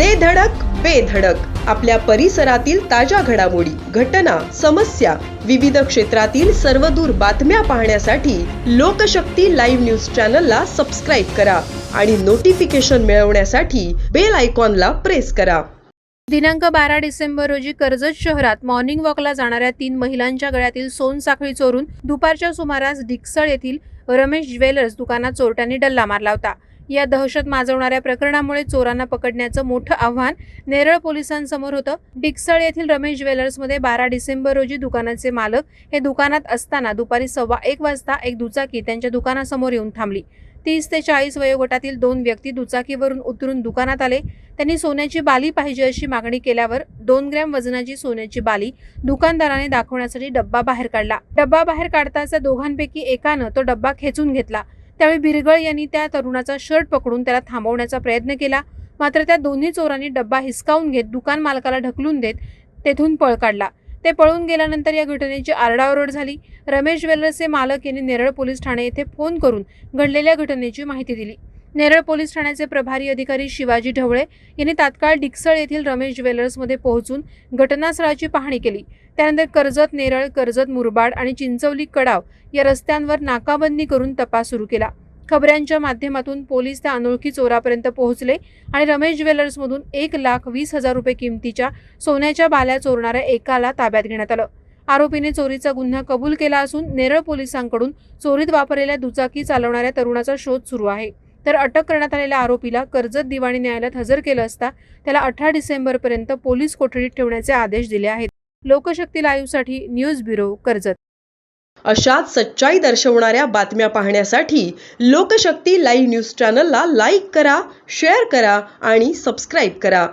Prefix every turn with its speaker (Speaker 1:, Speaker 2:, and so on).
Speaker 1: दे धडक बेधडक आपल्या परिसरातील ताज्या घडामोडी घटना समस्या विविध क्षेत्रातील सर्वदूर बातम्या पाहण्यासाठी लोकशक्ती लाईव्ह न्यूज चॅनलला सबस्क्राईब करा आणि नोटिफिकेशन मिळवण्यासाठी बेल आयकॉनला प्रेस करा.
Speaker 2: दिनांक बारा डिसेंबर रोजी कर्जत शहरात मॉर्निंग वॉकला जाणाऱ्या तीन महिलांच्या गळ्यातील सोनसाखळी चोरून दुपारच्या सुमारास डिकसळ येथील रमेश ज्वेलर्स दुकानात चोरट्यांनी डल्ला मारला होता. या दहशत माजवणाऱ्या प्रकरणामुळे चोरांना पकडण्याचं मोठं आव्हान नेरळ पोलिसांसमोर होतं. डिकसळ येथील रमेश ज्वेलर्समध्ये बारा डिसेंबर रोजी दुकानाचे मालक हे दुकानात असताना दुपारी सव्वा एक वाजता एक दुचाकी त्यांच्या दुकानासमोर येऊन थांबली. तीस ते चाळीस वयोगटातील दोन व्यक्ती दुचाकीवरून उतरून दुकानात आले. त्यांनी सोन्याची बाली पाहिजे अशी मागणी केल्यावर दोन ग्रॅम वजनाची सोन्याची बाली दुकानदाराने दाखवण्यासाठी डब्बा बाहेर काढला. डब्बा बाहेर काढताच दोघांपैकी एकानं तो डब्बा खेचून घेतला. त्यावेळी बिरगळ यांनी त्या तरुणाचा शर्ट पकडून त्याला थांबवण्याचा प्रयत्न केला. मात्र त्या दोन्ही चोरांनी डब्बा हिसकावून घेत दुकान मालकाला ढकलून देत तेथून पळ काढला. ते पळून गेल्यानंतर या घटनेची आरडाओरड झाली. रमेश ज्वेलर्सचे मालक यांनी नेरळ पोलीस ठाणे येथे फोन करून घडलेल्या घटनेची माहिती दिली. नेरळ पोलीस ठाण्याचे प्रभारी अधिकारी शिवाजी ढवळे यांनी तात्काळ डिक्सळ येथील रमेश ज्वेलर्समध्ये पोहोचून घटनास्थळाची पाहणी केली. त्यानंतर कर्जत नेरळ कर्जत मुरबाड आणि चिंचवली कडाव या रस्त्यांवर नाकाबंदी करून तपास सुरू केला. खबऱ्यांच्या माध्यमातून पोलीस त्या अनोळखी चोरापर्यंत पोहोचले आणि रमेश ज्वेलर्समधून एक लाख वीस हजार रुपये किमतीच्या सोन्याच्या बाल्या चोरणाऱ्या एकाला ताब्यात घेण्यात आलं. आरोपीने चोरीचा गुन्हा कबूल केला असून नेरळ पोलिसांकडून चोरीत वापरलेल्या दुचाकी चालवणाऱ्या तरुणाचा शोध सुरू आहे. तर अटक करण्यात आलेल्या आरोपीला कर्जत दिवाणी न्यायालयात हजर केलं असता त्याला अठरा डिसेंबरपर्यंत पोलीस कोठडीत ठेवण्याचे आदेश दिले आहेत. लोकशक्ती लाईव्हसाठी न्यूज ब्युरो कर्जत.
Speaker 1: अशाच सच्चाई दर्शवणाऱ्या बातम्या पाहण्यासाठी लोकशक्ती लाईव्ह न्यूज चॅनलला लाईक करा शेअर करा आणि सबस्क्राईब करा.